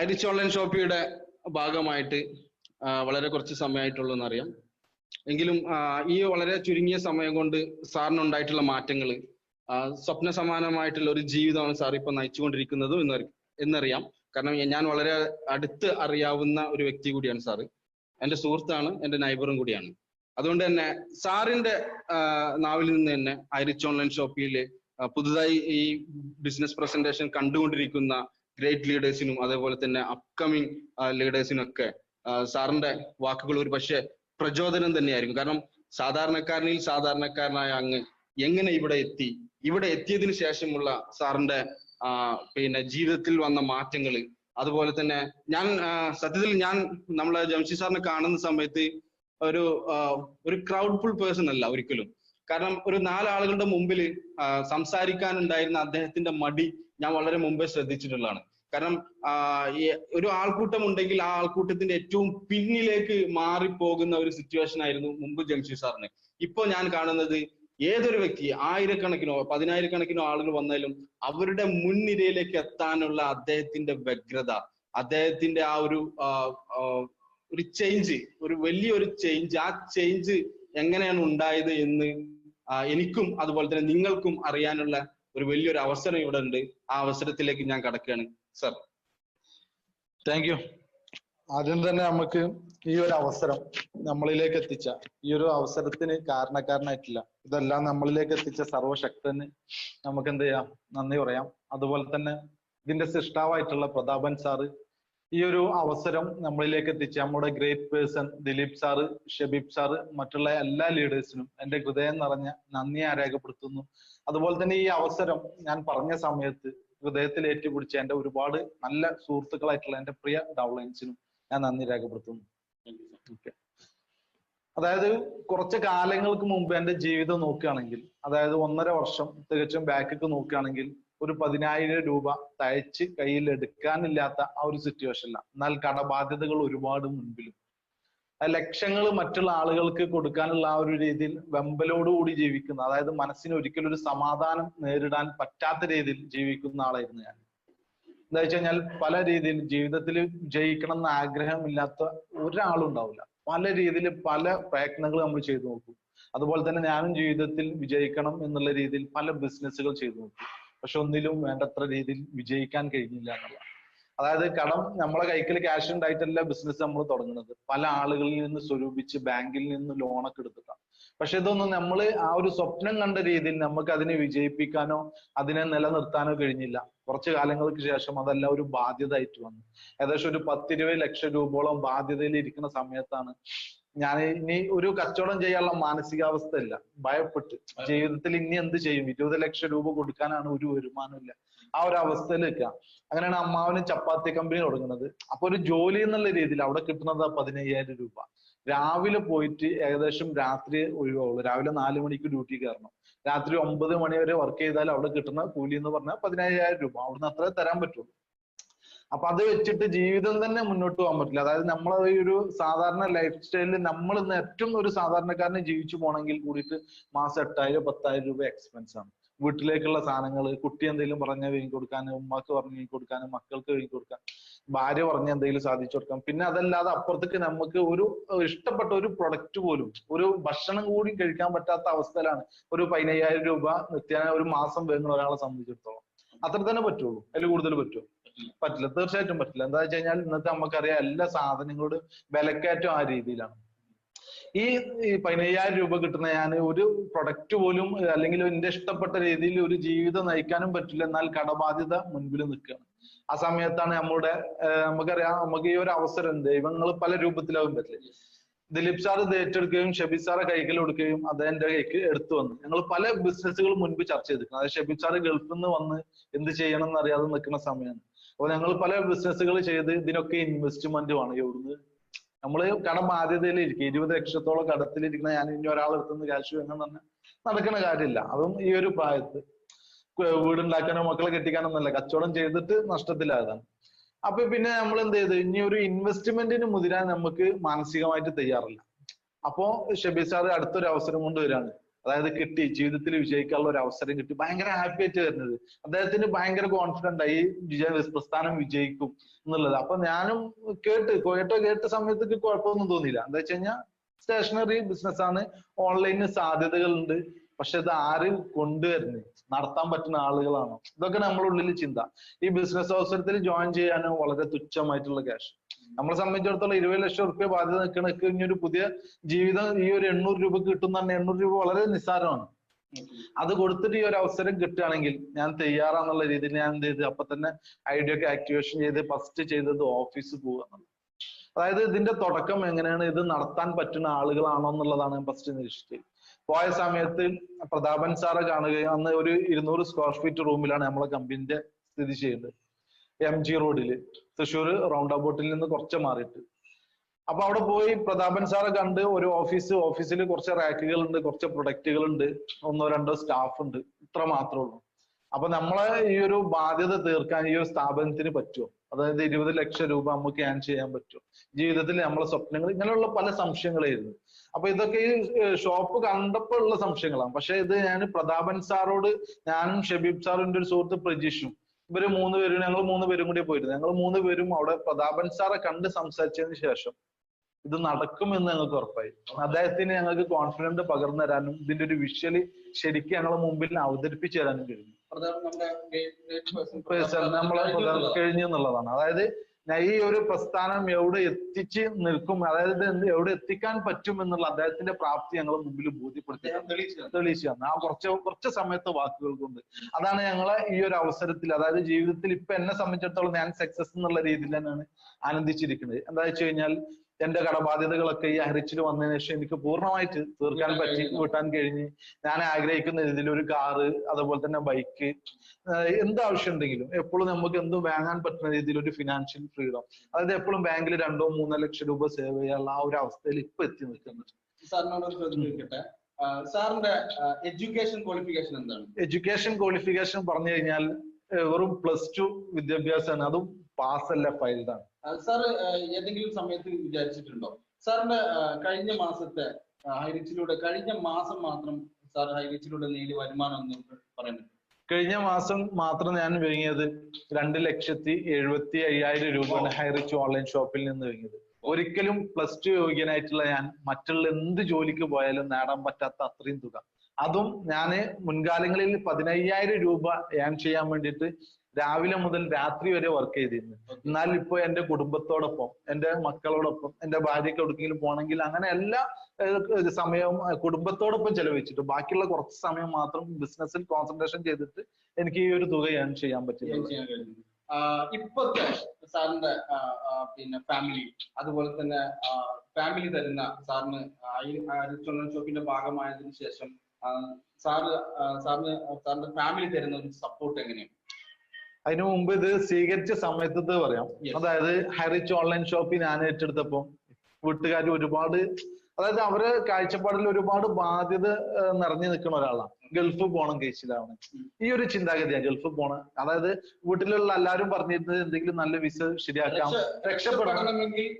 ഐറിച്ച് online ഷോപ്പിയുടെ ഭാഗമായിട്ട് വളരെ കുറച്ച് സമയമായിട്ടുള്ളൂ എന്നറിയാം എങ്കിലും ഈ വളരെ ചുരുങ്ങിയ സമയം കൊണ്ട് സാറിന് ഉണ്ടായിട്ടുള്ള മാറ്റങ്ങൾ സ്വപ്ന സമാനമായിട്ടുള്ള ഒരു ജീവിതമാണ് സാർ ഇപ്പൊ നയിച്ചുകൊണ്ടിരിക്കുന്നത് എന്നറി എന്നറിയാം. കാരണം ഞാൻ വളരെ അടുത്ത് അറിയാവുന്ന ഒരു വ്യക്തി കൂടിയാണ് സാറ്. എന്റെ സുഹൃത്താണ് എന്റെ നൈബറും കൂടിയാണ്. അതുകൊണ്ട് തന്നെ സാറിന്റെ നാവിൽ നിന്ന് തന്നെ ഐറിച്ച് ഓൺലൈൻ ഷോപ്പിൽ പുതുതായി ഈ ബിസിനസ് പ്രസന്റേഷൻ കണ്ടുകൊണ്ടിരിക്കുന്ന ഗ്രേറ്റ് ലീഡേഴ്സിനും അതേപോലെ തന്നെ അപ്കമിങ് ലീഡേഴ്സിനും ഒക്കെ സാറിന്റെ വാക്കുകൾ ഒരു പക്ഷേ പ്രചോദനം തന്നെയായിരിക്കും. കാരണം സാധാരണക്കാരനിൽ സാധാരണക്കാരനായ അങ്ങ് എങ്ങനെ ഇവിടെ എത്തി? ഇവിടെ എത്തിയതിനു ശേഷമുള്ള സാറിന്റെ പിന്നെ ജീവിതത്തിൽ വന്ന മാറ്റങ്ങൾ അതുപോലെ തന്നെ ഞാൻ സത്യത്തിൽ ഞാൻ നമ്മളെ ജംഷി സാറിനെ കാണുന്ന സമയത്ത് ഒരു ഒരു ക്രൗഡ് ഫുൾ പേഴ്സൺ അല്ല ഒരിക്കലും. കാരണം ഒരു നാലാളുകളുടെ മുമ്പിൽ സംസാരിക്കാനുണ്ടായിരുന്ന അദ്ദേഹത്തിന്റെ മടി ഞാൻ വളരെ മുമ്പേ ശ്രദ്ധിച്ചിട്ടുള്ളതാണ്. കാരണം ഈ ഒരു ആൾക്കൂട്ടം ഉണ്ടെങ്കിൽ ആ ആൾക്കൂട്ടത്തിന്റെ ഏറ്റവും പിന്നിലേക്ക് മാറിപ്പോകുന്ന ഒരു സിറ്റുവേഷൻ ആയിരുന്നു മുമ്പ് ജംഷി സാറിന്. ഇപ്പൊ ഞാൻ കാണുന്നത് ഏതൊരു വ്യക്തി ആയിരക്കണക്കിനോ പതിനായിരക്കണക്കിനോ ആളുകൾ വന്നാലും അവരുടെ മുൻനിരയിലേക്ക് എത്താനുള്ള അദ്ദേഹത്തിന്റെ വ്യഗ്രത അദ്ദേഹത്തിന്റെ ആ ഒരു ഒരു ചേഞ്ച് ഒരു വലിയൊരു ചേഞ്ച് ആ ചേഞ്ച് എങ്ങനെയാണ് ഉണ്ടായത് എന്ന് എനിക്കും അതുപോലെ തന്നെ നിങ്ങൾക്കും അറിയാനുള്ള ഒരു വലിയൊരു അവസരം ഇവിടെ ഉണ്ട്. ആ അവസരത്തിലേക്ക് ഞാൻ കടക്കുകയാണ് സർ താങ്ക് യു ആദ്യം തന്നെ നമുക്ക് ഈ ഒരു അവസരം നമ്മളിലേക്ക് എത്തിച്ച ഈ ഒരു അവസരത്തിന് കാരണക്കാരനായിട്ടില്ല. ഇതെല്ലാം നമ്മളിലേക്ക് എത്തിച്ച സർവശക്തന് നമുക്ക് എന്ത് ചെയ്യാം? നന്ദി പറയാം. അതുപോലെ തന്നെ ഇതിന്റെ സൃഷ്ടാവായിട്ടുള്ള പ്രതാപൻ സാറ് ഈ ഒരു അവസരം നമ്മളിലേക്ക് എത്തിച്ച നമ്മുടെ great person Dileep sir Shabeeb sir മറ്റുള്ള എല്ലാ ലീഡേഴ്സിനും എന്റെ ഹൃദയം നിറഞ്ഞ നന്ദി ഞാൻ രേഖപ്പെടുത്തുന്നു. അതുപോലെ തന്നെ ഈ അവസരം ഞാൻ പറഞ്ഞ സമയത്ത് ഹൃദയത്തിൽ ഏറ്റുപിടിച്ച എന്റെ ഒരുപാട് നല്ല സുഹൃത്തുക്കളായിട്ടുള്ള എന്റെ പ്രിയ ഡൗൺലൈൻസിനും ഞാൻ നന്ദി രേഖപ്പെടുത്തുന്നു. അതായത് കുറച്ച് കാലങ്ങൾക്ക് മുമ്പ് എന്റെ ജീവിതം നോക്കുകയാണെങ്കിൽ അതായത് ഒന്നര വർഷം തികച്ചും ബാക്കൊക്കെ നോക്കുകയാണെങ്കിൽ ഒരു പതിനായിരം രൂപ തയ്ച്ച് കയ്യിൽ എടുക്കാനില്ലാത്ത ആ ഒരു സിറ്റുവേഷനിലാണ് എന്നാൽ കടബാധ്യതകൾ ഒരുപാട് മുൻപിലും. ലക്ഷങ്ങൾ മറ്റുള്ള ആളുകൾക്ക് കൊടുക്കാനുള്ള ആ ഒരു രീതിയിൽ വെമ്പലോടുകൂടി ജീവിക്കുന്ന അതായത് മനസ്സിന് ഒരിക്കലും ഒരു സമാധാനം നേരിടാൻ പറ്റാത്ത രീതിയിൽ ജീവിക്കുന്ന ആളായിരുന്നു ഞാൻ. എന്താ വെച്ച് കഴിഞ്ഞാൽ പല രീതിയിൽ ജീവിതത്തിൽ ജയിക്കണം എന്ന ആഗ്രഹമില്ലാത്ത ഒരാളും ഉണ്ടാവില്ല പല രീതിയിൽ പല പ്രയത്നങ്ങൾ നമ്മൾ ചെയ്തു നോക്കും. അതുപോലെ തന്നെ ഞാനും ജീവിതത്തിൽ വിജയിക്കണം എന്നുള്ള രീതിയിൽ പല ബിസിനസ്സുകൾ ചെയ്തു നോക്കും. പക്ഷെ ഒന്നിലും വേണ്ടത്ര രീതിയിൽ വിജയിക്കാൻ കഴിഞ്ഞില്ല എന്നുള്ള അതായത് കടം നമ്മളെ കൈക്കൽ ക്യാഷ് ഉണ്ടായിട്ടല്ല ബിസിനസ് നമ്മൾ തുടങ്ങുന്നത്. പല ആളുകളിൽ നിന്ന് സ്വരൂപിച്ച് ബാങ്കിൽ നിന്ന് ലോണൊക്കെ എടുത്തിട്ടാണ്. പക്ഷെ ഇതൊന്നും നമ്മൾ ആ ഒരു സ്വപ്നം കണ്ട രീതിയിൽ നമുക്ക് അതിനെ വിജയിപ്പിക്കാനോ അതിനെ നിലനിർത്താനോ കഴിഞ്ഞില്ല. കുറച്ചു കാലങ്ങൾക്ക് ശേഷം അതെല്ലാം ഒരു ബാധ്യത ആയിട്ട് വന്നു. ഏകദേശം ഒരു പത്തിരുപത് ലക്ഷം രൂപയോളം ബാധ്യതയിൽ ഇരിക്കുന്ന സമയത്താണ് ഞാൻ ഇനി ഒരു കച്ചവടം ചെയ്യാനുള്ള മാനസികാവസ്ഥ ഇല്ല ഭയപ്പെട്ട്. ജീവിതത്തിൽ ഇനി എന്ത് ചെയ്യും? ഇരുപത് ലക്ഷം രൂപ കൊടുക്കാനാണ് ഒരു വരുമാനം ഇല്ല. ആ ഒരു അവസ്ഥയിൽ നിൽക്കുക. അങ്ങനെയാണ് അമ്മാവന് ചപ്പാത്തി കമ്പനി തുടങ്ങുന്നത്. അപ്പൊ ഒരു ജോലി എന്നുള്ള രീതിയിൽ അവിടെ കിട്ടുന്നത് പതിനയ്യായിരം രൂപ. രാവിലെ പോയിട്ട് ഏകദേശം രാത്രി ഒഴിവാവുള്ളൂ. രാവിലെ നാല് മണിക്ക് ഡ്യൂട്ടി കയറണം. രാത്രി ഒമ്പത് മണി വരെ വർക്ക് ചെയ്താൽ അവിടെ കിട്ടുന്ന കൂലി എന്ന് പറഞ്ഞാൽ പതിനയ്യായിരം രൂപ. അവിടുന്ന് അത്രേ തരാൻ പറ്റുള്ളൂ. അപ്പൊ അത് വെച്ചിട്ട് ജീവിതം തന്നെ മുന്നോട്ട് പോകാൻ പറ്റില്ല. അതായത് നമ്മൾ ഒരു സാധാരണ ലൈഫ് സ്റ്റൈലിൽ നമ്മൾ ഇന്ന് ഏറ്റവും ഒരു സാധാരണക്കാരനെ ജീവിച്ചു പോകണമെങ്കിൽ കൂടിയിട്ട് മാസം എട്ടായിരം പത്തായിരം രൂപ എക്സ്പെൻസ് ആണ്. വീട്ടിലേക്കുള്ള സാധനങ്ങൾ കുട്ടി എന്തെങ്കിലും പറഞ്ഞാൽ വാങ്ങി കൊടുക്കാൻ ഉമ്മക്ക് പറഞ്ഞ് വാങ്ങി കൊടുക്കാൻ മക്കൾക്ക് വാങ്ങി കൊടുക്കാൻ ഭാര്യ പറഞ്ഞ എന്തെങ്കിലും സാധിച്ചു കൊടുക്കാം പിന്നെ അതല്ലാതെ അപ്പുറത്തേക്ക് നമുക്ക് ഒരു ഇഷ്ടപ്പെട്ട ഒരു പ്രൊഡക്റ്റ് പോലും ഒരു ഭക്ഷണം കൂടി കഴിക്കാൻ പറ്റാത്ത അവസ്ഥയിലാണ് ഒരു പതിനയ്യായിരം രൂപ നിത്യേന ഒരു മാസം വേങ്ങുന്ന ഒരാളെ സംബന്ധിച്ചിടത്തോളം. അത്ര തന്നെ പറ്റുള്ളൂ. അതിൽ കൂടുതൽ പറ്റുമോ? പറ്റില്ല. തീർച്ചയായിട്ടും പറ്റില്ല. എന്താ വെച്ച് കഴിഞ്ഞാൽ ഇന്നത്തെ നമുക്കറിയാം എല്ലാ സാധനങ്ങളോടും വിലക്കയറ്റം ആ രീതിയിലാണ്. ഈ പതിനയ്യായിരം രൂപ കിട്ടുന്ന ഞാൻ ഒരു പ്രൊഡക്റ്റ് പോലും അല്ലെങ്കിൽ എന്റെ ഇഷ്ടപ്പെട്ട രീതിയിൽ ഒരു ജീവിതം നയിക്കാനും പറ്റില്ല. എന്നാൽ കടബാധ്യത മുൻപിൽ നിൽക്കുകയാണ്. ആ സമയത്താണ് നമ്മുടെ നമുക്കറിയാം നമുക്ക് ഈ ഒരു അവസരം ദൈവങ്ങൾ പല രൂപത്തിലാവും പറ്റില്ല. ദിലീപ് സാർ ഏറ്റെടുക്കുകയും ഷബീബ് സാറെ കൈകൾ കൊടുക്കുകയും അത് എന്റെ കൈക്ക് എടുത്തു വന്നു. ഞങ്ങൾ പല ബിസിനസ്സുകൾ മുൻപ് ചർച്ച ചെയ്തിട്ടുണ്ട്. അതായത് ഷബീബ് സാർ ഗൾഫിൽ നിന്ന് വന്ന് എന്ത് ചെയ്യണം എന്ന് അറിയാതെ നിൽക്കുന്ന സമയമാണ്. അപ്പൊ ഞങ്ങൾ പല ബിസിനസ്സുകൾ ചെയ്ത് ഇതിനൊക്കെ ഇൻവെസ്റ്റ്മെന്റ് വേണം. എവിടുന്ന് നമ്മൾ കടം ബാധ്യതയിൽ ഇരിക്കും. ഇരുപത് ലക്ഷത്തോളം കടത്തിലിരിക്കുന്ന ഞാൻ ഇനി ഒരാളെടുത്തുനിന്ന് ക്യാഷ് വേണം തന്നെ നടക്കുന്ന കാര്യമില്ല. അതും ഈ ഒരു പ്രായത്ത്. വീട് വീടുണ്ടാക്കാനോ മക്കളെ കെട്ടിക്കാനോ എന്നല്ല കച്ചവടം ചെയ്തിട്ട് നഷ്ടത്തിലാകാൻ അപ്പൊ പിന്നെ നമ്മൾ എന്ത് ചെയ്തു? ഇനി ഒരു ഇൻവെസ്റ്റ്മെന്റിന് മുതിരാൻ നമുക്ക് മാനസികമായിട്ട് തയ്യാറില്ല. അപ്പോ ഷബീർ സാർ അടുത്തൊരു അവസരം കൊണ്ട് വരികയാണ് അതായത് കിട്ടി ജീവിതത്തിൽ വിജയിക്കാനുള്ള ഒരു അവസരം കിട്ടി. ഭയങ്കര ഹാപ്പി ആയിട്ട് വരുന്നത്. അദ്ദേഹത്തിന് ഭയങ്കര കോൺഫിഡന്റ് ആയി വിജയ പ്രസ്ഥാനം വിജയിക്കും എന്നുള്ളത്. അപ്പൊ ഞാനും കേട്ട് കോയട്ടോ കേട്ട സമയത്തേക്ക് കുഴപ്പമൊന്നും തോന്നിയില്ല. എന്താ വെച്ച് കഴിഞ്ഞാൽ സ്റ്റേഷനറി ബിസിനസ് ആണ്. ഓൺലൈനിൽ സാധ്യതകളുണ്ട്. പക്ഷെ ഇത് ആര് കൊണ്ടുവരുന്നത് നടത്താൻ പറ്റുന്ന ആളുകളാണോ. ഇതൊക്കെ നമ്മുടെ ഉള്ളിൽ ചിന്ത. ഈ ബിസിനസ് അവസരത്തിൽ ജോയിൻ ചെയ്യാനോ വളരെ തുച്ഛമായിട്ടുള്ള ക്യാഷ് നമ്മളെ സംബന്ധിച്ചിടത്തോളം ഇരുപത് ലക്ഷം റുപ്യ ബാധ്യത നിൽക്കണക്ക് ഇനി ഒരു പുതിയ ജീവിതം ഈ ഒരു എണ്ണൂറ് രൂപ കിട്ടുന്ന എണ്ണൂറ് രൂപ വളരെ നിസ്സാരമാണ്. അത് കൊടുത്തിട്ട് ഈ ഒരു അവസരം കിട്ടുകയാണെങ്കിൽ ഞാൻ തയ്യാറാന്നുള്ള രീതിയിൽ ഞാൻ എന്ത് ചെയ്ത് അപ്പൊ തന്നെ ഐഡിയ ഒക്കെ ആക്ടിവേഷൻ ചെയ്ത് ഫസ്റ്റ് ചെയ്തത് ഓഫീസ് പോവുക എന്നുള്ളത്. അതായത് ഇതിന്റെ തുടക്കം എങ്ങനെയാണ്? ഇത് നടത്താൻ പറ്റുന്ന ആളുകളാണോ എന്നുള്ളതാണ് ഞാൻ ഫസ്റ്റ് നിരീക്ഷിച്ചത്. പോയ സമയത്ത് പ്രതാപൻ സാറെ കാണുകയും അന്ന് ഒരു ഇരുന്നൂറ് സ്ക്വയർ ഫീറ്റ് റൂമിലാണ് നമ്മളെ കമ്പനിന്റെ സ്ഥിതി ചെയ്യുന്നത്. എം ജി റോഡിൽ തൃശ്ശൂർ റൗണ്ട് അബൌട്ടിൽ നിന്ന് കുറച്ച് മാറിയിട്ട്. അപ്പൊ അവിടെ പോയി പ്രതാപൻ സാറെ കണ്ട് ഒരു ഓഫീസ് ഓഫീസിൽ കുറച്ച് റാക്കുകൾ ഉണ്ട് കുറച്ച് പ്രൊഡക്റ്റുകൾ ഉണ്ട് ഒന്നോ രണ്ടോ സ്റ്റാഫ് ഉണ്ട്. ഇത്ര മാത്രമേ ഉള്ളൂ. അപ്പൊ നമ്മളെ ഈ ഒരു ബാധ്യത തീർക്കാൻ ഈ ഒരു സ്ഥാപനത്തിന് പറ്റുമോ അതായത് ഇരുപത് ലക്ഷം രൂപ നമുക്ക് ഞാൻ ചെയ്യാൻ പറ്റുമോ ജീവിതത്തിൽ നമ്മളെ സ്വപ്നങ്ങൾ ഇങ്ങനെയുള്ള പല സംശയങ്ങളായിരുന്നു. അപ്പൊ ഇതൊക്കെ ഈ ഷോപ്പ് കണ്ടപ്പോൾ ഉള്ള സംശയങ്ങളാണ്. പക്ഷെ ഇത് ഞാൻ പ്രതാപൻ സാറോട് ഞാനും ഷബീബ് സാറിന്റെ ഒരു സുഹൃത്ത് പ്രജീഷും ഇവർ മൂന്ന് പേരും ഞങ്ങൾ മൂന്ന് പേരും കൂടി പോയിരുന്നു. ഞങ്ങൾ മൂന്ന് പേരും അവിടെ പ്രതാപൻ സാറെ കണ്ട് സംസാരിച്ചതിന് ശേഷം ഇത് നടക്കും എന്ന് ഞങ്ങൾക്ക് ഉറപ്പായി. അദ്ദേഹത്തിന് ഞങ്ങൾക്ക് കോൺഫിഡന്റ് പകർന്നു തരാനും ഇതിന്റെ ഒരു വിഷ്വലി ശരിക്കും ഞങ്ങളെ മുമ്പിൽ അവതരിപ്പിച്ചു തരാനും കഴിഞ്ഞു. നമ്മളെ കഴിഞ്ഞു എന്നുള്ളതാണ്. അതായത് ഈ ഒരു പ്രസ്ഥാനം എവിടെ എത്തിച്ച് നിൽക്കും അതായത് എവിടെ എത്തിക്കാൻ പറ്റും എന്നുള്ള അദ്ദേഹത്തിന്റെ പ്രാപ്തി ഞങ്ങൾ മുമ്പിൽ ബോധ്യപ്പെടുത്തി തെളിയിച്ചു തന്നു ആ കുറച്ച് കുറച്ച് സമയത്തെ വാക്കുകൾ കൊണ്ട് അതാണ് ഞങ്ങളെ ഈ ഒരു അവസരത്തിൽ അതായത് ജീവിതത്തിൽ ഇപ്പൊ എന്നെ സംബന്ധിച്ചിടത്തോളം ഞാൻ സക്സസ് എന്നുള്ള രീതിയിൽ തന്നെയാണ് ആനന്ദിച്ചിരിക്കുന്നത്. എന്താ വെച്ച് കഴിഞ്ഞാൽ എന്റെ കടബാധ്യതകളൊക്കെ ഈ ഹരിച്ചിൽ വന്നതിന് ശേഷം എനിക്ക് പൂർണമായിട്ട് തീർക്കാൻ പറ്റി വീട്ടാൻ കഴിഞ്ഞ്. ഞാൻ ആഗ്രഹിക്കുന്ന രീതിയിൽ ഒരു കാറ് അതുപോലെ തന്നെ ബൈക്ക് എന്ത് ആവശ്യം ഉണ്ടെങ്കിലും എപ്പോഴും നമുക്ക് എന്തും വാങ്ങാൻ പറ്റുന്ന രീതിയിൽ ഒരു ഫിനാൻഷ്യൽ ഫ്രീഡം അതായത് എപ്പോഴും ബാങ്കിൽ രണ്ടോ മൂന്നോ ലക്ഷം രൂപ സേവ് ചെയ്യാനുള്ള ആ ഒരു അവസ്ഥയിൽ ഇപ്പൊ എത്തി നിൽക്കുന്നുണ്ട് സാറിനോട് ഒരു ചോദ്യം ചോദിക്കട്ടെ? സാറിന്റെ എഡ്യൂക്കേഷൻ ക്വാളിഫിക്കേഷൻ എന്താണ്? എഡ്യൂക്കേഷൻ ക്വാളിഫിക്കേഷൻ പറഞ്ഞു കഴിഞ്ഞാൽ വെറും പ്ലസ് ടു വിദ്യാഭ്യാസമാണ്. അതും പാസ് അല്ല ഫൈൽഡ് ആണ്. ആ, സാർ ഏതെങ്കിലും സമയത്ത് വിചാരിച്ചിട്ടുണ്ടോ? സാറിന്റെ കഴിഞ്ഞ മാസത്തെ ഹൈറിച്ചിലൂടെ കഴിഞ്ഞ മാസം മാത്രം സാർ ഹൈറിച്ചിലൂടെ നേടിയ വരുമാനം ഒന്ന് പറയാൻ കഴിഞ്ഞ മാസം മാത്രം ഞാൻ വിഴുങ്ങിയത് രണ്ട് ലക്ഷത്തി എഴുപത്തി അയ്യായിരം രൂപയാണ് ഹൈറിച്ച് ഓൺലൈൻ ഷോപ്പിൽ നിന്ന് വിഴുങ്ങിയത്. ഒരിക്കലും പ്ലസ് ടു യോഗ്യനായിട്ടുള്ള ഞാൻ മറ്റുള്ള എന്ത് ജോലിക്ക് പോയാലും നേടാൻ പറ്റാത്ത അത്രയും തുക. അതും ഞാൻ മുൻകാലങ്ങളിൽ പതിനയ്യായിരം രൂപ ഏൺ ചെയ്യാൻ വേണ്ടിയിട്ട് രാവിലെ മുതൽ രാത്രി വരെ വർക്ക് ചെയ്തിരുന്നു. എന്നാൽ ഇപ്പൊ എന്റെ കുടുംബത്തോടൊപ്പം എന്റെ മക്കളോടൊപ്പം എന്റെ ഭാര്യയ്ക്ക് എവിടെക്കെങ്കിലും പോകണമെങ്കിൽ അങ്ങനെ എല്ലാ സമയവും കുടുംബത്തോടൊപ്പം ചെലവഴിച്ചിട്ട് ബാക്കിയുള്ള കുറച്ച് സമയം മാത്രം ബിസിനസ്സിൽ കോൺസെൻട്രേഷൻ ചെയ്തിട്ട് എനിക്ക് ഈ ഒരു തുക ഏൺ ചെയ്യാൻ പറ്റില്ല ഇപ്പോഴത്തെ സാറിന്റെ പിന്നെ ഫാമിലി അതുപോലെ തന്നെ ഫാമിലി തരുന്ന സാറിന് ഷോപ്പിന്റെ ഭാഗമായതിനു ശേഷം സാറ് സാറിന് സാറിന്റെ ഫാമിലി തരുന്ന ഒരു സപ്പോർട്ട് എങ്ങനെയാണ്? അതിനു മുമ്പ് ഇത് സ്വീകരിച്ച സമയത്ത് പറയാം. അതായത് ഹൈറിച്ച് ഓൺലൈൻ ഷോപ്പ് ഞാൻ ഏറ്റെടുത്തപ്പോ വീട്ടുകാർ ഒരുപാട് അതായത് അവരെ കാഴ്ചപ്പാടിൽ ഒരുപാട് ബാധ്യത നിറഞ്ഞു നിൽക്കുന്ന ഒരാളാണ്. ഗൾഫ് പോണം കേസിലാണ് ഈ ഒരു ചിന്താഗതിയാണ് ഗൾഫ് പോണം. അതായത് വീട്ടിലുള്ള എല്ലാവരും പറഞ്ഞിരുന്നത് എന്തെങ്കിലും നല്ല വിസ ശരിയാക്കാം രക്ഷ- രക്ഷപ്പെടണം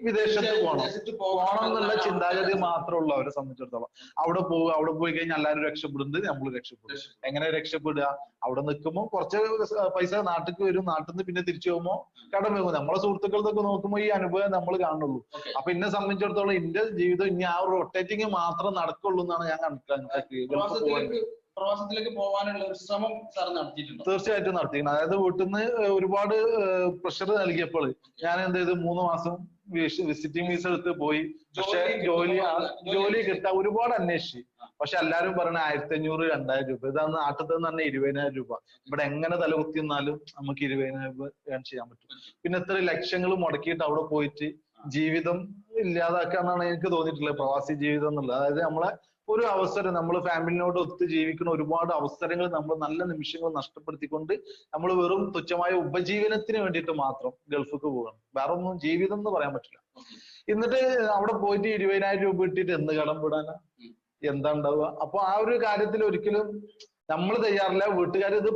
വിദേശത്ത് പോകണം പോകണം എന്നുള്ള ചിന്താഗതി മാത്രമുള്ള മാത്രമേ അവരെ സംബന്ധിച്ചിടത്തോളം. അവിടെ പോകുക അവിടെ പോയി കഴിഞ്ഞാൽ എല്ലാവരും രക്ഷപ്പെടുന്നത് നമ്മൾ രക്ഷപ്പെടും. എങ്ങനെ രക്ഷപ്പെടുക? അവിടെ നിൽക്കുമ്പോൾ കുറച്ച് പൈസ നാട്ടിക്ക് വരും നാട്ടിൽ നിന്ന് പിന്നെ തിരിച്ചു പോകുമ്പോൾ കടം പോകും നമ്മളെ സുഹൃത്തുക്കൾക്കൊക്കെ നോക്കുമ്പോൾ ഈ അനുഭവം നമ്മൾ കാണുള്ളൂ. അപ്പൊ എന്നെ സംബന്ധിച്ചിടത്തോളം എന്റെ ജീവിതം ഇനി ആ ഒരു റൊട്ടേറ്റിംഗ് മാത്രം നടക്കുള്ളൂ എന്നാണ് ഞാൻ പോകാൻ പ്രവാസത്തിലേക്ക് പോകാനുള്ള ഒരു ശ്രമം സാർ നടത്തിയിട്ടുണ്ട്? തീർച്ചയായിട്ടും നടത്തിയിരുന്നു അതായത് വീട്ടിൽ നിന്ന് ഒരുപാട് പ്രഷർ നൽകിയപ്പോൾ ഞാൻ എന്ത് ചെയ്തു? മൂന്ന് മാസം വിസിറ്റിംഗ് വിസ എടുത്ത് പോയി. പക്ഷെ ജോലി ജോലി കിട്ടുമോ? ജോലി ജോലി കിട്ടാൻ ഒരുപാട് അന്വേഷിച്ചു. പക്ഷെ എല്ലാരും പറഞ്ഞ ആയിരത്തി അഞ്ഞൂറ് രണ്ടായിരം രൂപ. ഇതാണ് നാട്ടിൽ നിന്ന് തന്നെ ഇരുപതിനായിരം രൂപ. ഇവിടെ എങ്ങനെ തലകുത്തി നിന്നാലും നമുക്ക് ഇരുപതിനായിരം രൂപ ഏൺ ചെയ്യാൻ പറ്റും. പിന്നെ ഇത്ര ലക്ഷങ്ങൾ മുടക്കിയിട്ട് അവിടെ പോയിട്ട് ജീവിതം ഇല്ലാതാക്കാന്നാണ് എനിക്ക് തോന്നിയിട്ടുള്ളത്. പ്രവാസി ജീവിതം എന്നുള്ളത്. അതായത് നമ്മളെ ഒരു അവസരം നമ്മൾ ഫാമിലിനോട് ഒത്ത് ജീവിക്കുന്ന ഒരുപാട് അവസരങ്ങൾ നമ്മൾ നല്ല നിമിഷങ്ങൾ നഷ്ടപ്പെടുത്തിക്കൊണ്ട് നമ്മൾ വെറും തുച്ഛമായ ഉപജീവനത്തിന് വേണ്ടിയിട്ട് മാത്രം ഗൾഫിക്ക് പോകണം വേറെ ഒന്നും ജീവിതം എന്ന് പറയാൻ പറ്റില്ല. എന്നിട്ട് അവിടെ പോയിട്ട് ഇരുപതിനായിരം രൂപ ഇട്ടിട്ട് എന്ത് കടം വിടാനാ? എന്താ ഉണ്ടാവുക? അപ്പൊ ആ ഒരു കാര്യത്തിൽ ഒരിക്കലും നമ്മൾ തയ്യാറില്ല വീട്ടുകാർ ഇത്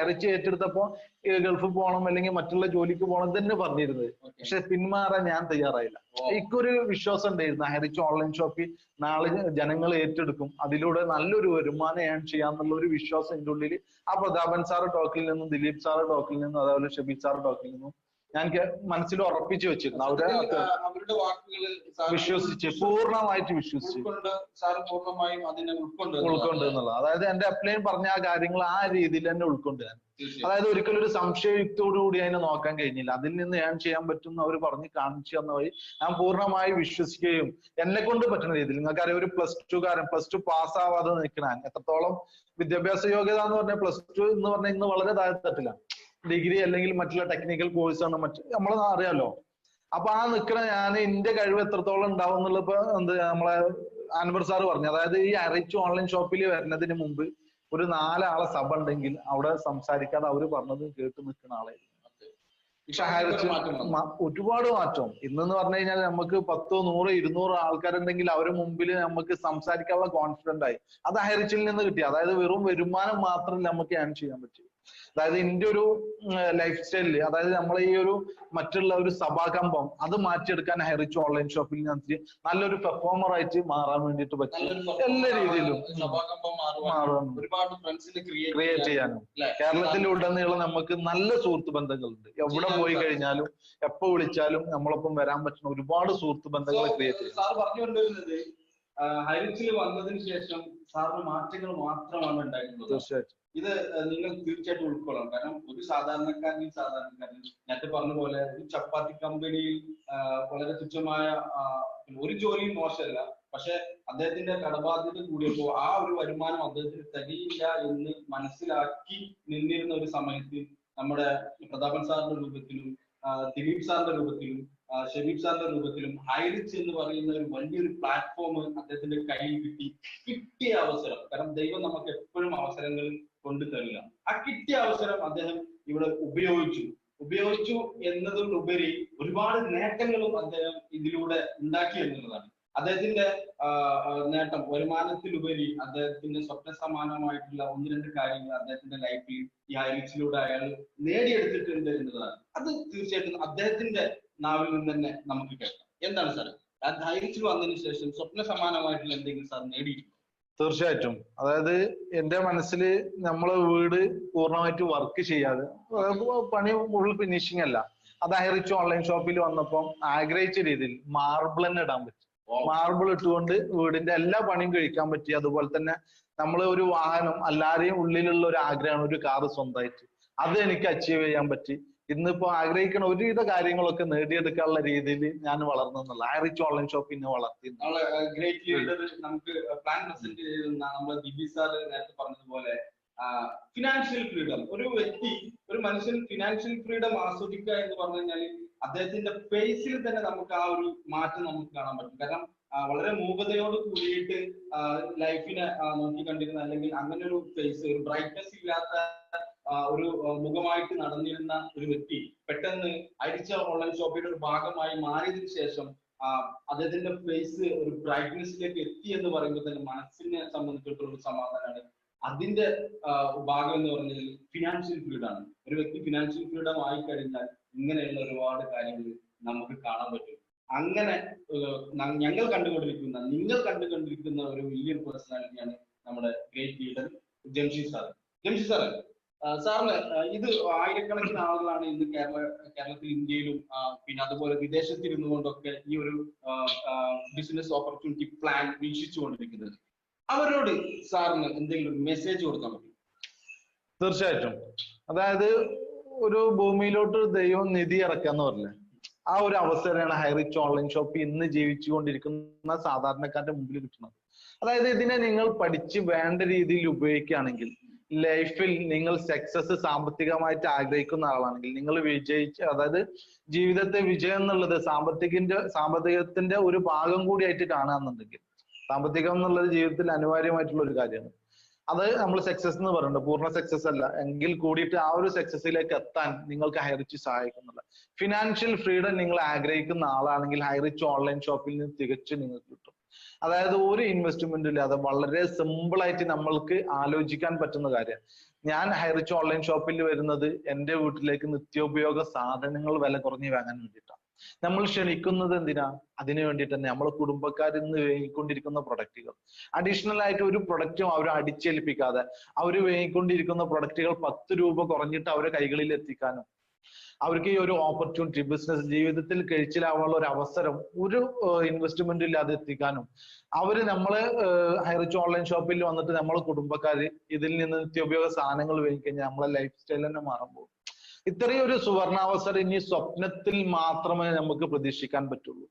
ഇറച്ചി ഏറ്റെടുത്തപ്പോ ഗൾഫ് ഗൾഫിൽ പോകണം അല്ലെങ്കിൽ മറ്റുള്ള ജോലിക്ക് പോകണം തന്നെ പറഞ്ഞിരുന്നത്. പക്ഷെ പിന്മാറാൻ ഞാൻ തയ്യാറായില്ല. എനിക്കൊരു വിശ്വാസം ഉണ്ടായിരുന്നു. ഹരിച്ച് ഓൺലൈൻ ഷോപ്പിൽ നാളെ ജനങ്ങൾ ഏറ്റെടുക്കും. അതിലൂടെ നല്ലൊരു വരുമാനം ഏൺ ചെയ്യാന്നുള്ള ഒരു വിശ്വാസം എന്റെ ഉള്ളിൽ ആ പ്രതാപൻ സാറ് ടോക്കിൽ നിന്നും ദിലീപ് സാറ് ടോക്കിൽ നിന്നും അതേപോലെ ഷബീർ സാറ് ടോക്കിൽ നിന്നും ഞാൻ മനസ്സിൽ ഉറപ്പിച്ചു വെച്ചിരുന്നു. അവരെ അവരുടെ വാക്കുകൾ വിശ്വസിച്ച് പൂർണമായിട്ട് വിശ്വസിച്ച്. പൂർണമായും അതിനെ ഉൾക്കൊണ്ട് ഉൾക്കൊണ്ട് എന്നുള്ളത്. അതായത് എന്റെ അപ്ലൈൻ പറഞ്ഞ ആ കാര്യങ്ങൾ ആ രീതിയിൽ തന്നെ ഉൾക്കൊണ്ട് ഞാൻ. അതായത് ഒരിക്കലും ഒരു സംശയയുക്തോടു കൂടി അതിനെ നോക്കാൻ കഴിഞ്ഞില്ല. അതിൽ നിന്ന് ഞാൻ ചെയ്യാൻ പറ്റുന്ന അവർ പറഞ്ഞ് കാണിച്ചു തന്ന വഴി ഞാൻ പൂർണമായി വിശ്വസിക്കുകയും എന്നെ കൊണ്ട് പറ്റുന്ന രീതിയിൽ. നിങ്ങൾക്കറിയാം ഒരു പ്ലസ് ടു കാരൻ പ്ലസ് ടു പാസ് ആവാതെ നിൽക്കണ എത്രത്തോളം വിദ്യാഭ്യാസ യോഗ്യത എന്ന് പറഞ്ഞാൽ പ്ലസ് ടു എന്ന് പറഞ്ഞാൽ ഇന്ന് വളരെ താഴെത്തട്ടിലാണ്. ഡിഗ്രി അല്ലെങ്കിൽ മറ്റുള്ള ടെക്നിക്കൽ കോഴ്സ് ആണ് മറ്റ് നമ്മൾ അറിയാലോ. അപ്പൊ ആ നിൽക്കണ ഞാൻ എന്റെ കഴിവ് എത്രത്തോളം ഉണ്ടാവും എന്നുള്ള ഇപ്പൊ എന്ത് നമ്മളെ അൻവർ സാർ പറഞ്ഞു. അതായത് ഈ അരച്ചു ഓൺലൈൻ ഷോപ്പിൽ വരുന്നതിന് മുമ്പ് ഒരു നാലാളെ സഭ ഉണ്ടെങ്കിൽ അവിടെ സംസാരിക്കാതെ അവർ പറഞ്ഞത് കേട്ട് നിൽക്കുന്ന ആളെ. സഹായിച്ച് മാറ്റം വന്നു. മ- ഒരുപാട് മാറ്റം. ഇന്നെന്ന് പറഞ്ഞു കഴിഞ്ഞാൽ നമുക്ക് പത്തോ നൂറോ ഇരുന്നൂറോ ആൾക്കാരുണ്ടെങ്കിൽ അവരുടെ മുമ്പിൽ നമുക്ക് സംസാരിക്കാനുള്ള കോൺഫിഡന്റ് ആയി. അത് ഹൈറിച്ചിൽ നിന്ന് കിട്ടി. അതായത് വെറും വരുമാനം മാത്രം നമുക്ക് ഏൺ ചെയ്യാൻ പറ്റും. അതായത് എന്റെ ഒരു ലൈഫ് സ്റ്റൈലിൽ അതായത് നമ്മളെ ഈ ഒരു മറ്റുള്ള ഒരു സഭാകമ്പം അത് മാറ്റിയെടുക്കാൻ ഹൈറിച്ച് ഓൺലൈൻ ഷോപ്പിൽ ഞാൻ ഇത്തിരി നല്ലൊരു പെർഫോമർ ആയിട്ട് മാറാൻ വേണ്ടിയിട്ട് പറ്റി. എല്ലാ രീതിയിലും. മാറുവാൻ ഒരുപാട് ക്രിയേറ്റ് ചെയ്യാനും അല്ലേ? കേരളത്തിലുടനീളം നമുക്ക് നല്ല സുഹൃത്ത് ബന്ധങ്ങളുണ്ട്. എവിടെ പോയി കഴിഞ്ഞാലും എപ്പോ വിളിച്ചാലും നമ്മളൊപ്പം വരാൻ പറ്റുന്ന ഒരുപാട് സുഹൃത്ത് ബന്ധങ്ങൾ ക്രിയേറ്റ് ചെയ്യും. ഹൈറിച്ചിൽ വന്നതിന് ശേഷം സാറിന് മാറ്റങ്ങൾ മാത്രമാണ് ഉണ്ടായിട്ടുള്ളത്. തീർച്ചയായിട്ടും. ഇത് നിങ്ങൾ തീർച്ചയായിട്ടും ഉൾക്കൊള്ളണം. കാരണം ഒരു സാധാരണക്കാരനും സാധാരണക്കാരനും നേരത്തെ പറഞ്ഞ പോലെ ഒരു ചപ്പാത്തി കമ്പനിയിൽ വളരെ തുച്ഛമായ ഒരു ജോലിയും മോശമല്ല. പക്ഷെ അദ്ദേഹത്തിന്റെ കടബാധ്യത കൂടിയപ്പോ ആ ഒരു വരുമാനം അദ്ദേഹത്തിന് തികയില്ല എന്ന് മനസ്സിലാക്കി നിന്നിരുന്ന ഒരു സമയത്ത് നമ്മുടെ പ്രതാപൻ സാറിന്റെ രൂപത്തിലും ദിലീപ് സാറിന്റെ രൂപത്തിലും ഷെബീബ് സാറിന്റെ രൂപത്തിലും ഹൈറിച്ച് എന്ന് പറയുന്ന ഒരു വലിയൊരു പ്ലാറ്റ്ഫോം അദ്ദേഹത്തിന്റെ കയ്യിൽ കിട്ടി. കിട്ടിയ അവസരം. കാരണം ദൈവം നമുക്ക് എപ്പോഴും അവസരങ്ങൾ കൊണ്ടു തരില്ല. ആ കിട്ടിയ അവസരം അദ്ദേഹം ഇവിടെ ഉപയോഗിച്ചു. ഉപയോഗിച്ചു എന്നതിലുപരി ഒരുപാട് നേട്ടങ്ങളും അദ്ദേഹം ഇതിലൂടെ ഉണ്ടാക്കി എന്നുള്ളതാണ്. അദ്ദേഹത്തിന്റെ നേട്ടം വരുമാനത്തിലുപരി അദ്ദേഹത്തിന്റെ സ്വപ്ന സമാനമായിട്ടുള്ള ഒന്ന് രണ്ട് കാര്യങ്ങൾ അദ്ദേഹത്തിന്റെ ലൈഫിൽ ഈ ഹൈറിച്ചിലൂടെ അയാൾ നേടിയെടുത്തിട്ടുണ്ട് എന്നുള്ളതാണ്. അത് തീർച്ചയായിട്ടും അദ്ദേഹത്തിന്റെ നാവിൽ നിന്ന് തന്നെ നമുക്ക് കേൾക്കാം. എന്താണ് സാർ ഹൈറിച്ചിൽ വന്നതിന് ശേഷം സ്വപ്ന സമാനമായിട്ടുള്ള എന്തെങ്കിലും സാർ നേടിയിട്ടുണ്ടോ? തീർച്ചയായിട്ടും. അതായത് എന്റെ മനസ്സിൽ നമ്മളെ വീട് പൂർണമായിട്ട് വർക്ക് ചെയ്യാതെ പണി ഫുൾ ഫിനിഷിംഗ് അല്ല. അത് ഓൺലൈൻ ഷോപ്പിൽ വന്നപ്പം ആഗ്രഹിച്ച രീതിയിൽ മാർബിൾ തന്നെ ഇടാൻ പറ്റും. മാർബിൾ ഇട്ടുകൊണ്ട് വീടിന്റെ എല്ലാ പണിയും കഴിക്കാൻ പറ്റി. അതുപോലെ തന്നെ നമ്മൾ ഒരു വാഹനം എല്ലാരെയും ഉള്ളിലുള്ള ഒരു ആഗ്രഹമാണ് ഒരു കാറ് സ്വന്തമായിട്ട്. അത് എനിക്ക് അച്ചീവ് ചെയ്യാൻ പറ്റി. ഇന്നിപ്പോ ആഗ്രഹിക്കുന്ന ഒരുവിധ കാര്യങ്ങളൊക്കെ നേടിയെടുക്കാനുള്ള രീതിയിൽ ഞാൻ വളർന്നു എന്നുള്ള റിച്ച് ഓൺലൈൻ ഷോപ്പ് ഇന്ന് വളർത്തി ഗ്രേറ്റ് ലീഡർ നമുക്ക് പ്ലാൻ പ്രസന്റ് സാർ നേരത്തെ പറഞ്ഞതുപോലെ ഫിനാൻഷ്യൽ ഫ്രീഡം ഒരു വ്യക്തി ഒരു മനുഷ്യൻ ഫിനാൻഷ്യൽ ഫ്രീഡം ആസ്വദിക്കുക എന്ന് പറഞ്ഞു കഴിഞ്ഞാൽ അദ്ദേഹത്തിന്റെ ഫേസിൽ തന്നെ നമുക്ക് ആ ഒരു മാറ്റം നമുക്ക് കാണാൻ പറ്റും. കാരണം വളരെ മൂകതയോട് കൂടിയിട്ട് ലൈഫിനെ നോക്കിക്കണ്ടിരുന്ന അല്ലെങ്കിൽ അങ്ങനെ ഒരു ഫേസ് ഒരു ബ്രൈറ്റ്നസ് ഇല്ലാത്ത ആ, ഒരു മുഖമായിട്ട് നടന്നിരുന്ന ഒരു വ്യക്തി പെട്ടെന്ന് അരിച്ച ഓൺലൈൻ ഷോപ്പിന്റെ ഒരു ഭാഗമായി മാറിയതിനു ശേഷം അദ്ദേഹത്തിന്റെ ഫേസ് ഒരു ബ്രൈറ്റ്നെസ്സിലേക്ക് എത്തി എന്ന് പറയുമ്പോൾ തന്നെ മനസ്സിനെ സംബന്ധിച്ചിടത്തോളം സമാധാനമാണ് അതിന്റെ ഭാഗം എന്ന് പറഞ്ഞാൽ ഫിനാൻഷ്യൽ ഫ്രീഡം ആണ്. ഒരു വ്യക്തി ഫിനാൻഷ്യൽ ഫ്രീഡം ആയി കഴിഞ്ഞാൽ ഇങ്ങനെയുള്ള ഒരുപാട് കാര്യങ്ങൾ നമുക്ക് കാണാൻ പറ്റും. അങ്ങനെ ഞങ്ങൾ കണ്ടുകൊണ്ടിരിക്കുന്ന നിങ്ങൾ കണ്ടുകൊണ്ടിരിക്കുന്ന ഒരു വലിയൊരു പേഴ്സണാലിറ്റിയാണ് നമ്മുടെ great leader Jamshi sir Jamshi sir സാറിന് ഇത് ആയിരക്കണക്കിന് ആളുകളാണ് ഇന്ന് കേരള കേരളത്തിൽ ഇന്ത്യയിലും പിന്നെ അതുപോലെ വിദേശത്തിരുന്നു കൊണ്ടൊക്കെ ഈ ഒരു ബിസിനസ് ഓപ്പർച്യൂണിറ്റി പ്ലാൻ വീക്ഷിച്ചുകൊണ്ടിരിക്കുന്നത് അവരോട് സാറിന് എന്തെങ്കിലും മെസ്സേജ് കൊടുക്കാൻ പറ്റും തീർച്ചയായിട്ടും. അതായത് ഒരു ഭൂമിയിലോട്ട് ദൈവം നിധി ഇറക്കാന്ന് പറഞ്ഞില്ലേ? ആ ഒരു അവസരമാണ് ഹൈറിച്ച് ഓൺലൈൻ ഷോപ്പ് ഇന്ന് ജീവിച്ചുകൊണ്ടിരിക്കുന്ന സാധാരണക്കാരുടെ മുമ്പിൽ കിട്ടുന്നത്. അതായത് ഇതിനെ നിങ്ങൾ പഠിച്ച് വേണ്ട രീതിയിൽ ഉപയോഗിക്കുകയാണെങ്കിൽ ലൈഫിൽ നിങ്ങൾ സക്സസ് സാമ്പത്തികമായിട്ട് ആഗ്രഹിക്കുന്ന ആളാണെങ്കിൽ നിങ്ങൾ വിജയിച്ച് അതായത് ജീവിതത്തെ വിജയം എന്നുള്ളത് സാമ്പത്തികിന്റെ സാമ്പത്തികത്തിന്റെ ഒരു ഭാഗം കൂടിയായിട്ട് കാണാന്നുണ്ടെങ്കിൽ സാമ്പത്തികം എന്നുള്ളത് ജീവിതത്തിൽ അനിവാര്യമായിട്ടുള്ള ഒരു കാര്യമാണ്. അത് നമ്മൾ സക്സസ് എന്ന് പറയുന്നുണ്ട്. പൂർണ സക്സസ് അല്ല. എങ്കിൽ കൂടിയിട്ട് ആ ഒരു സക്സസിലേക്ക് എത്താൻ നിങ്ങൾക്ക് ഹൈറിച്ച് സഹായിക്കുന്നില്ല ഫിനാൻഷ്യൽ ഫ്രീഡം നിങ്ങൾ ആഗ്രഹിക്കുന്ന ആളാണെങ്കിൽ ഹൈറിച്ച് ഓൺലൈൻ ഷോപ്പിൽ നിന്ന് തികച്ചും നിങ്ങൾക്ക് കിട്ടും. അതായത് ഒരു ഇൻവെസ്റ്റ്മെന്റ് ഇല്ലാതെ വളരെ സിമ്പിൾ ആയിട്ട് നമ്മൾക്ക് ആലോചിക്കാൻ പറ്റുന്ന കാര്യം. ഞാൻ ഹൈറിച്ച് ഓൺലൈൻ ഷോപ്പിൽ വരുന്നത് എന്റെ വീട്ടിലേക്ക് നിത്യോപയോഗ സാധനങ്ങൾ വില കുറഞ്ഞ് വാങ്ങാൻ വേണ്ടിയിട്ടാണ്. നമ്മൾ ക്ഷണിക്കുന്നത് എന്തിനാ? അതിനു വേണ്ടിയിട്ട് തന്നെ നമ്മളെ കുടുംബക്കാരിൽ നിന്ന് വേങ്ങിക്കൊണ്ടിരിക്കുന്ന പ്രൊഡക്റ്റുകൾ അഡീഷണൽ ആയിട്ട് ഒരു പ്രൊഡക്റ്റും അവർ അടിച്ചേൽപ്പിക്കാതെ അവർ വേങ്ങിക്കൊണ്ടിരിക്കുന്ന പ്രൊഡക്റ്റുകൾ പത്ത് രൂപ കുറഞ്ഞിട്ട് അവരെ കൈകളിൽ എത്തിക്കാനും അവർക്ക് ഈ ഒരു ഓപ്പർച്യൂണിറ്റി ബിസിനസ് ജീവിതത്തിൽ കഴിച്ചിലാവാനുള്ള ഒരു അവസരം ഒരു ഇൻവെസ്റ്റ്മെന്റ് ഇല്ലാതെ എത്തിക്കാനും അവർ നമ്മൾ ഹൈറിച്ച് ഓൺലൈൻ ഷോപ്പിൽ വന്നിട്ട് നമ്മളെ കുടുംബക്കാര് ഇതിൽ നിന്ന് നിത്യോപയോഗ സാധനങ്ങൾ വാങ്ങിക്കഴിഞ്ഞാൽ നമ്മളെ ലൈഫ് സ്റ്റൈൽ തന്നെ മാറുമ്പോൾ ഇത്രയും ഒരു സുവർണാവസരം ഇനി സ്വപ്നത്തിൽ മാത്രമേ നമുക്ക് പ്രതീക്ഷിക്കാൻ പറ്റുള്ളൂ.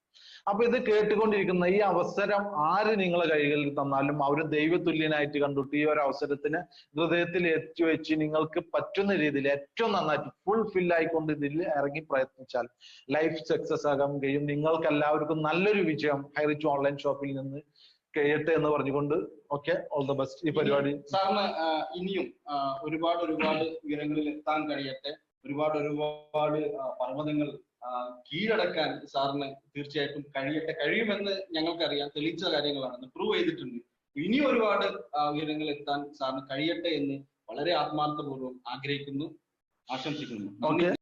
അപ്പൊ ഇത് കേട്ടുകൊണ്ടിരിക്കുന്ന ഈ അവസരം ആര് നിങ്ങളെ കൈകളിൽ തന്നാലും അവർ ദൈവതുല്യനായിട്ട് കണ്ടിട്ട് ഈ ഒരു അവസരത്തിന് ഹൃദയത്തിൽ എത്തിവെച്ച് നിങ്ങൾക്ക് പറ്റുന്ന രീതിയിൽ ഏറ്റവും നന്നായിട്ട് ഫുൾ ഫിൽ ആയിക്കൊണ്ട് ഇതിൽ ഇറങ്ങി പ്രയത്നിച്ചാൽ ലൈഫ് സക്സസ് ആകാൻ കഴിയും. നിങ്ങൾക്ക് എല്ലാവർക്കും നല്ലൊരു വിജയം ഹൈറിച്ച് ഓൺലൈൻ ഷോപ്പിൽ നിന്ന് കഴിയട്ടെ എന്ന് പറഞ്ഞുകൊണ്ട് ഓക്കെ ഓൾ ദ ബെസ്റ്റ് ഈ പരിപാടി സാറിന് ഇനിയും ഒരുപാട് ഒരുപാട് ഉയരങ്ങളിൽ എത്താൻ കഴിയട്ടെ. ഒരുപാട് ഒരുപാട് പർവതങ്ങൾ കീഴടക്കാൻ സാറിന് തീർച്ചയായിട്ടും കഴിയട്ടെ കഴിയുമെന്ന് ഞങ്ങൾക്കറിയാം തെളിയിച്ച കാര്യങ്ങളാണ്. പ്രൂവ് ചെയ്തിട്ടുണ്ട്. ഇനി ഒരുപാട് ഉയരങ്ങൾ എത്താൻ സാറിന് കഴിയട്ടെ എന്ന് വളരെ ആത്മാർത്ഥപൂർവം ആഗ്രഹിക്കുന്നു ആശംസിക്കുന്നു.